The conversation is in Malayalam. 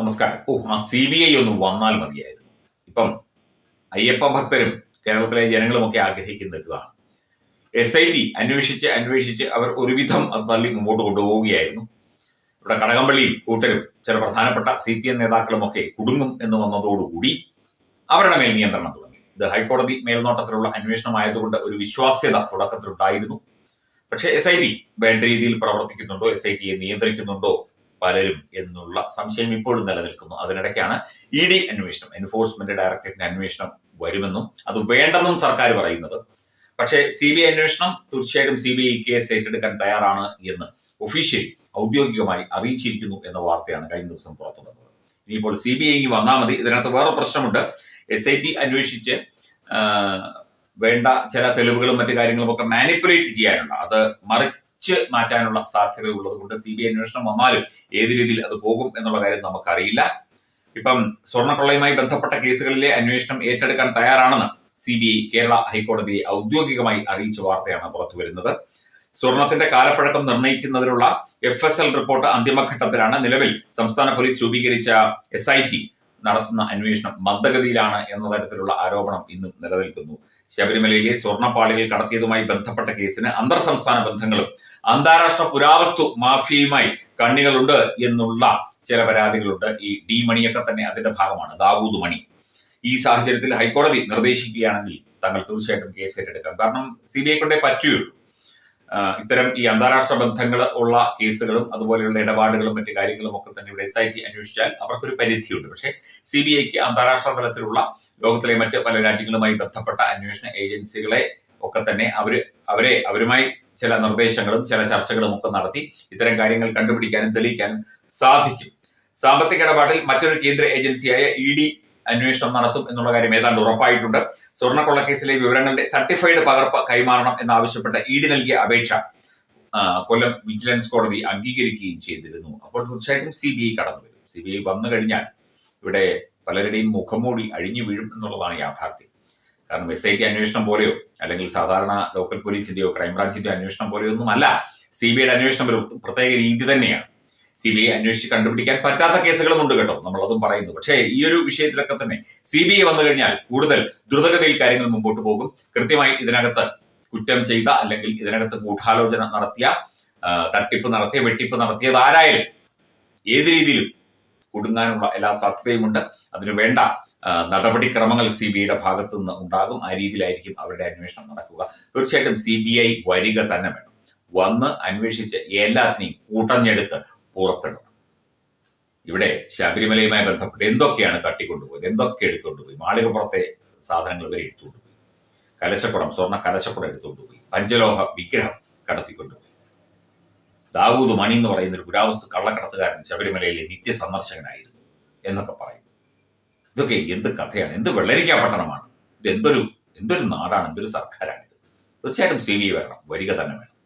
നമസ്കാരം. ഓ ആ സി ബി ഐ ഒന്ന് വന്നാൽ മതിയായിരുന്നു. ഇപ്പം അയ്യപ്പ ഭക്തരും കേരളത്തിലെ ജനങ്ങളുമൊക്കെ ആഗ്രഹിക്കുന്നതാണ്. എസ് ഐ ടി അന്വേഷിച്ച് അന്വേഷിച്ച് അവർ ഒരുവിധം അത് തള്ളി മുമ്പോട്ട് കൊണ്ടുപോവുകയായിരുന്നു. ഇവിടെ കടകംപള്ളിയും കൂട്ടരും ചില പ്രധാനപ്പെട്ട സി പി എം നേതാക്കളുമൊക്കെ കുടുങ്ങും എന്ന് വന്നതോടുകൂടി അവരുടെ മേൽ നിയന്ത്രണം തുടങ്ങി. ഇത് ഹൈക്കോടതി മേൽനോട്ടത്തിലുള്ള അന്വേഷണമായതുകൊണ്ട് ഒരു വിശ്വാസ്യത തുടക്കത്തിലുണ്ടായിരുന്നു. പക്ഷേ എസ് ഐ ടി വേണ്ട രീതിയിൽ പ്രവർത്തിക്കുന്നുണ്ടോ? എസ് ഐ ടിയെ നിയന്ത്രിക്കുന്നുണ്ടോ? പലരും എന്നുള്ള സംശയം ഇപ്പോഴും നിലനിൽക്കുന്നു. അതിനിടയ്ക്കാണ് ഇ ഡി അന്വേഷണം എൻഫോഴ്സ്മെന്റ് ഡയറക്ടറേറ്റിന്റെ അന്വേഷണം വരുമെന്നും അത് വേണ്ടെന്നും സർക്കാർ പറയുന്നത്. പക്ഷേ സി ബി ഐ അന്വേഷണം തീർച്ചയായിട്ടും സി ബി ഐ കേസ് ഏറ്റെടുക്കാൻ തയ്യാറാണ് എന്ന് ഒഫീഷ്യൽ ഔദ്യോഗികമായി അറിയിച്ചിരിക്കുന്നു എന്ന വാർത്തയാണ് കഴിഞ്ഞ ദിവസം പുറത്തു വന്നത്. ഇനിയിപ്പോൾ സി ബി ഐ വന്നാൽ മതി. ഇതിനകത്ത് വേറെ പ്രശ്നമുണ്ട്. എസ് ഐ ടി അന്വേഷിച്ച് വേണ്ട ചില തെളിവുകളും മറ്റു കാര്യങ്ങളും ഒക്കെ മാനിപ്പുലേറ്റ് ചെയ്യാനുണ്ട്. അത് മറിച്ച് മാറ്റാനുള്ള സാധ്യത ഉള്ളത് കൊണ്ട് സി ബി ഐ അന്വേഷണം വന്നാലും ഏത് രീതിയിൽ അത് പോകും എന്നുള്ള കാര്യം നമുക്കറിയില്ല. ഇപ്പം സ്വർണക്കൊള്ളയുമായി ബന്ധപ്പെട്ട കേസുകളിലെ അന്വേഷണം ഏറ്റെടുക്കാൻ തയ്യാറാണെന്ന് സി ബി ഐ കേരള ഹൈക്കോടതിയെ ഔദ്യോഗികമായി അറിയിച്ച വാർത്തയാണ് പുറത്തു വരുന്നത്. സ്വർണത്തിന്റെ കാലപ്പഴക്കം നിർണയിക്കുന്നതിനുള്ള എഫ് എസ് എൽ റിപ്പോർട്ട് അന്തിമഘട്ടത്തിലാണ്. നിലവിൽ സംസ്ഥാന പോലീസ് രൂപീകരിച്ച എസ് ഐ ടി നടത്തുന്ന അന്വേഷണം മന്ദഗതിയിലാണ് എന്ന തരത്തിലുള്ള ആരോപണം ഇന്നും നിലനിൽക്കുന്നു. ശബരിമലയിലെ സ്വർണപ്പാളികൾ കടത്തിയതുമായി ബന്ധപ്പെട്ട കേസിന് അന്തർ സംസ്ഥാന ബന്ധങ്ങളും അന്താരാഷ്ട്ര പുരാവസ്തു മാഫിയയുമായി കണ്ണികളുണ്ട് എന്നുള്ള ചില പരാതികളുണ്ട്. ഈ ഡി മണിയൊക്കെ തന്നെ അതിന്റെ ഭാഗമാണ്. ദാവൂദ് മണി. ഈ സാഹചര്യത്തിൽ ഹൈക്കോടതി നിർദ്ദേശിക്കുകയാണെങ്കിൽ തങ്ങൾ തീർച്ചയായിട്ടും കേസ് ഏറ്റെടുക്കാം. കാരണം സി ബി ഐ കൊണ്ടേ പറ്റുകയുള്ളൂ. ഇത്തരം ഈ അന്താരാഷ്ട്ര ബന്ധങ്ങൾ ഉള്ള കേസുകളും അതുപോലെയുള്ള ഇടപാടുകളും മറ്റു കാര്യങ്ങളും ഒക്കെ തന്നെ ഇവിടെ എസ് ഐ ടി അന്വേഷിച്ചാൽ അവർക്കൊരു പരിധിയുണ്ട്. പക്ഷേ സി ബി ഐക്ക് അന്താരാഷ്ട്ര തലത്തിലുള്ള ലോകത്തിലെ മറ്റ് പല രാജ്യങ്ങളുമായി ബന്ധപ്പെട്ട അന്വേഷണ ഏജൻസികളെ ഒക്കെ തന്നെ അവർ അവരെ അവരുമായി ചില നിർദ്ദേശങ്ങളും ചില ചർച്ചകളും ഒക്കെ നടത്തി ഇത്തരം കാര്യങ്ങൾ കണ്ടുപിടിക്കാനും തെളിയിക്കാനും സാധിക്കും. സാമ്പത്തിക ഇടപാടിൽ മറ്റൊരു കേന്ദ്ര ഏജൻസിയായ ഇ ഡി അന്വേഷണം നടത്തും എന്നുള്ള കാര്യം ഏതാണ്ട് ഉറപ്പായിട്ടുണ്ട്. സ്വർണക്കൊള്ളക്കേസിലെ വിവരങ്ങളുടെ സർട്ടിഫൈഡ് പകർപ്പ് കൈമാറണം എന്നാവശ്യപ്പെട്ട ഇ ഡി നൽകിയ അപേക്ഷ കൊല്ലം വിജിലൻസ് കോടതി അംഗീകരിക്കുകയും ചെയ്തിരുന്നു. അപ്പോൾ തീർച്ചയായിട്ടും സി ബി ഐ കടന്നു വരും. സി ബി ഐ വന്നു കഴിഞ്ഞാൽ ഇവിടെ പലരുടെയും മുഖംമൂടി അഴിഞ്ഞു വീഴും എന്നുള്ളതാണ് യാഥാർത്ഥ്യം. കാരണം എസ് ഐ ടി അന്വേഷണം പോലെയോ അല്ലെങ്കിൽ സാധാരണ ലോക്കൽ പോലീസിന്റെയോ ക്രൈംബ്രാഞ്ചിന്റെയോ അന്വേഷണം പോലെയോ ഒന്നുമല്ല. സി ബി ഐയുടെ അന്വേഷണം ഒരു പ്രത്യേക രീതി തന്നെയാണ്. സി ബി ഐ അന്വേഷിച്ച് കണ്ടുപിടിക്കാൻ പറ്റാത്ത കേസുകളും ഉണ്ട് കേട്ടോ. നമ്മളതും പറയുന്നു. പക്ഷേ ഈ ഒരു വിഷയത്തിലൊക്കെ തന്നെ സി ബി ഐ വന്നു കഴിഞ്ഞാൽ കൂടുതൽ ദ്രുതഗതിയിൽ കാര്യങ്ങൾ മുമ്പോട്ട് പോകും. കൃത്യമായി ഇതിനകത്ത് കുറ്റം ചെയ്ത അല്ലെങ്കിൽ ഇതിനകത്ത് ഗൂഢാലോചന നടത്തിയ തട്ടിപ്പ് നടത്തിയ വെട്ടിപ്പ് നടത്തിയത് ആരായാലും ഏത് രീതിയിലും കുടുങ്ങാനുള്ള എല്ലാ സാധ്യതയുമുണ്ട്. അതിനു വേണ്ട നടപടിക്രമങ്ങൾ സി ബി ഐയുടെ ഭാഗത്തു നിന്ന് ഉണ്ടാകും. ആ രീതിയിലായിരിക്കും അവരുടെ അന്വേഷണം നടക്കുക. തീർച്ചയായിട്ടും സി ബി ഐ വരിക തന്നെ വേണം. വന്ന് അന്വേഷിച്ച് എല്ലാത്തിനെയും കൂട്ടഞ്ഞെടുത്ത് പുറത്തിടണം ഇവിടെ ശബരിമലയുമായി ബന്ധപ്പെട്ട് എന്തൊക്കെയാണ് തട്ടിക്കൊണ്ടുപോയത്? എന്തൊക്കെ എടുത്തുകൊണ്ടുപോയി? മാളികപ്പുറത്തെ സാധനങ്ങൾ വരെ എടുത്തുകൊണ്ടുപോയി. കലശപ്പുറം സ്വർണ കലശപ്പുറം എടുത്തുകൊണ്ടുപോയി. പഞ്ചലോഹ വിഗ്രഹം കടത്തിക്കൊണ്ടുപോയി. ദാവൂദ് മണി എന്ന് പറയുന്ന ഒരു പുരാവസ്തു കള്ളക്കടത്തുകാരൻ ശബരിമലയിലെ നിത്യ സന്ദർശകനായിരുന്നു എന്നൊക്കെ പറയും. ഇതൊക്കെ എന്ത് കഥയാണ്? എന്ത് വെള്ളരിക്കാ പട്ടണമാണ്? ഇത് എന്തൊരു എന്തൊരു നാടാണ്? എന്തൊരു സർക്കാരാണ് ഇത് തീർച്ചയായിട്ടും സി വി വരണം. വരിക തന്നെ വേണം.